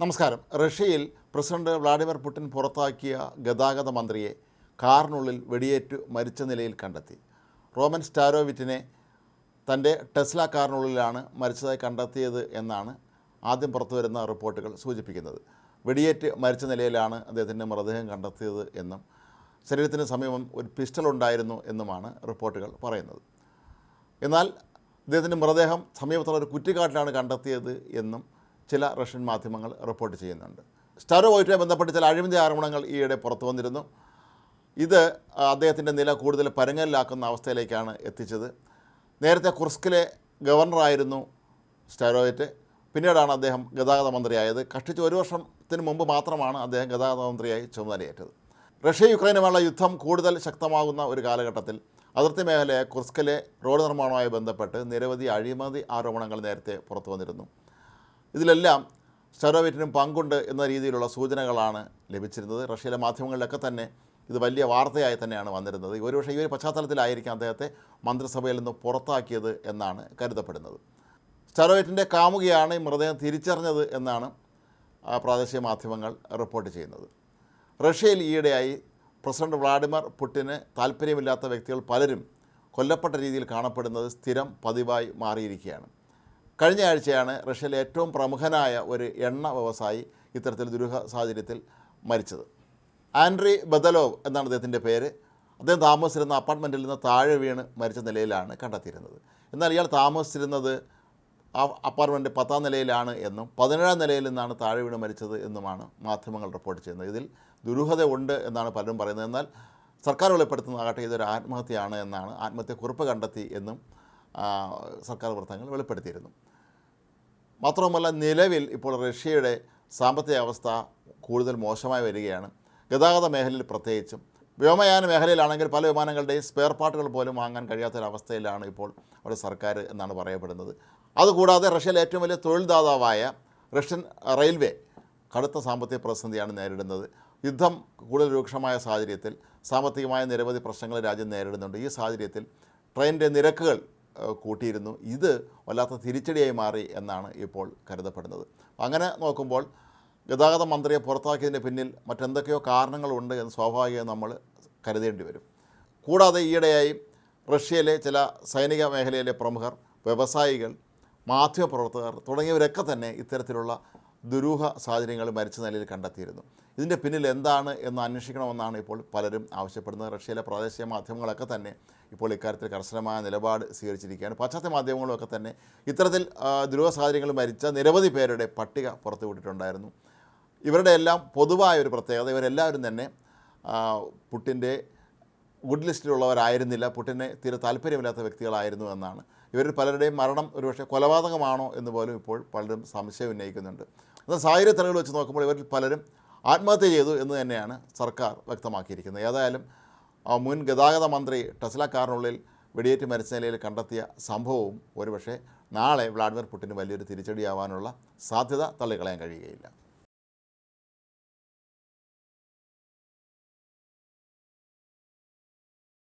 നമസ്കാരം. റഷ്യയിൽ president Vladimir Putin പുറത്താക്കിയ ഗതാഗത മന്ത്രിയെ കാറിനുള്ളിൽ വെടിയേറ്റു മരിച്ച നിലയിൽ കണ്ടെത്തി. റോമൻ സ്റ്റാരോവിറ്റിനെ തന്റെ ടെസ്ല കാറിനുള്ളിലാണ് മരിച്ചതായി കണ്ടെത്തിയത് എന്നാണ് ആദ്യം പുറത്തുവരുന്ന റിപ്പോർട്ടുകൾ സൂചിപ്പിക്കുന്നത്. വെടിയേറ്റ് മരിച്ച നിലയിലാണ് അദ്ദേഹത്തിന്റെ മൃതദേഹം കണ്ടെത്തിയത് എന്നും ശരീരത്തിന് സമീപം ഒരു പിസ്റ്റൾ ഉണ്ടായിരുന്നു എന്നുമാണ് റിപ്പോർട്ടുകൾ പറയുന്നത്. എന്നാൽ അദ്ദേഹത്തിന്റെ മൃതദേഹം സമീപത്തുള്ള ഒരു കുറ്റിക്കാട്ടിലാണ് കണ്ടെത്തിയത് എന്നും ചില റഷ്യൻ മാധ്യമങ്ങൾ റിപ്പോർട്ട് ചെയ്യുന്നുണ്ട്. സ്റ്റാരോ വോയിട്ടുമായി ബന്ധപ്പെട്ട് ചില അഴിമതി ആരോപണങ്ങൾ ഈയിടെ പുറത്തു വന്നിരുന്നു. ഇത് അദ്ദേഹത്തിന്റെ നില കൂടുതൽ പരങ്ങലിലാക്കുന്ന അവസ്ഥയിലേക്കാണ് എത്തിച്ചത്. നേരത്തെ കുർസ്കിലെ ഗവർണറായിരുന്നു സ്റ്റാരോയിറ്റ് പിന്നീടാണ് അദ്ദേഹം ഗതാഗത മന്ത്രിയായത്. കഷ്ടിച്ച് ഒരു വർഷത്തിന് മുമ്പ് മാത്രമാണ് അദ്ദേഹം ഗതാഗത മന്ത്രിയായി ചുമതലയേറ്റത്. റഷ്യ യുക്രൈനുമായുള്ള യുദ്ധം കൂടുതൽ ശക്തമാകുന്ന ഒരു കാലഘട്ടത്തിൽ അതിർത്തി മേഖലയായ കുർസ്കിലെ റോഡ് നിർമ്മാണവുമായി ബന്ധപ്പെട്ട് നിരവധി അഴിമതി ആരോപണങ്ങൾ നേരത്തെ പുറത്തു വന്നിരുന്നു. ഇതിലെല്ലാം സ്റ്റെറോവേറ്റിനും പങ്കുണ്ട് എന്ന രീതിയിലുള്ള സൂചനകളാണ് ലഭിച്ചിരുന്നത്. റഷ്യയിലെ മാധ്യമങ്ങളിലൊക്കെ തന്നെ ഇത് വലിയ വാർത്തയായി തന്നെയാണ് വന്നിരുന്നത്. ഒരുപക്ഷെ ഈ ഒരു പശ്ചാത്തലത്തിലായിരിക്കും അദ്ദേഹത്തെ മന്ത്രിസഭയിൽ നിന്ന് പുറത്താക്കിയത് എന്നാണ് കരുതപ്പെടുന്നത്. സ്റ്റെറോവേറ്റിന്റെ കാമുകയാണ് ഈ മൃതദേഹം തിരിച്ചറിഞ്ഞത് എന്നാണ് പ്രാദേശിക മാധ്യമങ്ങൾ റിപ്പോർട്ട് ചെയ്യുന്നത്. റഷ്യയിൽ ഈയിടെയായി പ്രസിഡന്റ് വ്ളാഡിമിർ പുടിന് താല്പര്യമില്ലാത്ത വ്യക്തികൾ പലരും കൊല്ലപ്പെട്ട രീതിയിൽ കാണപ്പെടുന്നത് സ്ഥിരം പതിവായി മാറിയിരിക്കുകയാണ്. കഴിഞ്ഞ ആഴ്ചയാണ് റഷ്യയിലെ ഏറ്റവും പ്രമുഖനായ ഒരു എണ്ണ വ്യവസായി ഇത്തരത്തിൽ ദുരൂഹ സാഹചര്യത്തിൽ മരിച്ചത്. ആൻഡ്രി ബദലോവ് എന്നാണ് അദ്ദേഹത്തിന്റെ പേര്. അദ്ദേഹം താമസിച്ചിരുന്ന അപ്പാർട്ട്മെന്റിൽ നിന്ന് താഴെ വീണ് മരിച്ച നിലയിലാണ് കണ്ടെത്തിയിരുന്നത്. എന്നാൽ ഇയാൾ താമസിച്ചിരുന്നത് ആ അപ്പാർട്ട്മെന്റ് പത്താം നിലയിലാണ് എന്നും പതിനേഴാം നിലയിൽ നിന്നാണ് താഴെ വീണ് മരിച്ചത് എന്നുമാണ് മാധ്യമങ്ങൾ റിപ്പോർട്ട് ചെയ്യുന്നത്. ഇതിൽ ദുരൂഹത ഉണ്ട് എന്നാണ് പലരും പറയുന്നത്. എന്നാൽ സർക്കാർ വെളിപ്പെടുത്തുന്നതാകട്ടെ ഇതൊരു ആത്മഹത്യയാണ് എന്നാണ് ആത്മഹത്യക്കുറിപ്പ് കണ്ടെത്തി എന്നും സർക്കാർ വൃത്തങ്ങൾ വെളിപ്പെടുത്തിയിരുന്നു. മാത്രവുമല്ല നിലവിൽ ഇപ്പോൾ റഷ്യയുടെ സാമ്പത്തിക അവസ്ഥ കൂടുതൽ മോശമായി വരികയാണ്. ഗതാഗത മേഖലയിൽ പ്രത്യേകിച്ചും. വ്യോമയാന മേഖലയിലാണെങ്കിൽ പല വിമാനങ്ങളുടെയും സ്പെയർ പാർട്ടുകൾ പോലും വാങ്ങാൻ കഴിയാത്തൊരവസ്ഥയിലാണ് ഇപ്പോൾ അവിടെ സർക്കാർ എന്നാണ് പറയപ്പെടുന്നത്. അതുകൂടാതെ റഷ്യയിലെ ഏറ്റവും വലിയ തൊഴിൽദാതാവായ റഷ്യൻ റെയിൽവേ കടുത്ത സാമ്പത്തിക പ്രതിസന്ധിയാണ് നേരിടുന്നത്. യുദ്ധം കൂടുതൽ രൂക്ഷമായ സാഹചര്യത്തിൽ സാമ്പത്തികമായ നിരവധി പ്രശ്നങ്ങൾ രാജ്യം നേരിടുന്നുണ്ട്. ഈ സാഹചര്യത്തിൽ ട്രെയിനിന്റെ നിരക്കുകൾ കൂട്ടിയിരുന്നു. ഇത് വല്ലാത്ത തിരിച്ചടിയായി മാറി എന്നാണ് ഇപ്പോൾ കരുതപ്പെടുന്നത്. അങ്ങനെ നോക്കുമ്പോൾ ഗതാഗത മന്ത്രിയെ പുറത്താക്കിയതിന്റെ പിന്നിൽ മറ്റെന്തൊക്കെയോ കാരണങ്ങളുണ്ട് എന്ന് സ്വാഭാവികമായി നമ്മൾ കരുതേണ്ടി വരും. കൂടാതെ ഈയിടെയായി റഷ്യയിലെ ചില സൈനിക മേഖലയിലെ പ്രമുഖർ വ്യവസായികൾ മാധ്യമപ്രവർത്തകർ തുടങ്ങിയവരൊക്കെ തന്നെ ഇത്തരത്തിലുള്ള ദുരൂഹ സാഹചര്യങ്ങൾ മരിച്ച നിലയിൽ കണ്ടെത്തിയിരുന്നു. ഇതിന്റെ പിന്നിൽ എന്താണ് എന്ന് അന്വേഷിക്കണമെന്നാണ് ഇപ്പോൾ പലരും ആവശ്യപ്പെടുന്നത്. റഷ്യയിലെ പ്രാദേശിക മാധ്യമങ്ങളൊക്കെ തന്നെ ഇപ്പോൾ ഇക്കാര്യത്തിൽ കർശനമായ നിലപാട് സ്വീകരിച്ചിരിക്കുകയാണ്. പാശ്ചാത്യ മാധ്യമങ്ങളുമൊക്കെ തന്നെ ഇത്തരത്തിൽ ദുരൂഹ സാഹചര്യങ്ങൾ മരിച്ച നിരവധി പേരുടെ പട്ടിക പുറത്തുവിട്ടിട്ടുണ്ടായിരുന്നു ഇവരുടെ എല്ലാം പൊതുവായ ഒരു പ്രത്യേകത ഇവരെല്ലാവരും തന്നെ പുട്ടിന്റെ ഗുഡ് ലിസ്റ്റിലുള്ളവരായിരുന്നില്ല. പുട്ടിനെ തീരെ താല്പര്യമില്ലാത്ത വ്യക്തികളായിരുന്നു എന്നാണ് ഇവരിൽ പലരുടെയും മരണം ഒരുപക്ഷെ കൊലപാതകമാണോ എന്ന് പോലും ഇപ്പോൾ പലരും സംശയം ഉന്നയിക്കുന്നുണ്ട്. എന്നാൽ സാഹചര്യ തെളിവുകൾ വെച്ച് നോക്കുമ്പോൾ ഇവരിൽ പലരും ആത്മഹത്യ ചെയ്തു എന്ന് തന്നെയാണ് സർക്കാർ വ്യക്തമാക്കിയിരിക്കുന്നത്. ഏതായാലും മുൻ ഗതാഗത മന്ത്രി ടെസ്ല വെടിയേറ്റ് മരിച്ച നിലയിൽ കണ്ടെത്തിയ സംഭവവും ഒരുപക്ഷെ നാളെ വ്ളാഡിമിർ പുട്ടിന് വലിയൊരു തിരിച്ചടിയാവാനുള്ള സാധ്യത തള്ളിക്കളയാൻ കഴിയുകയില്ല.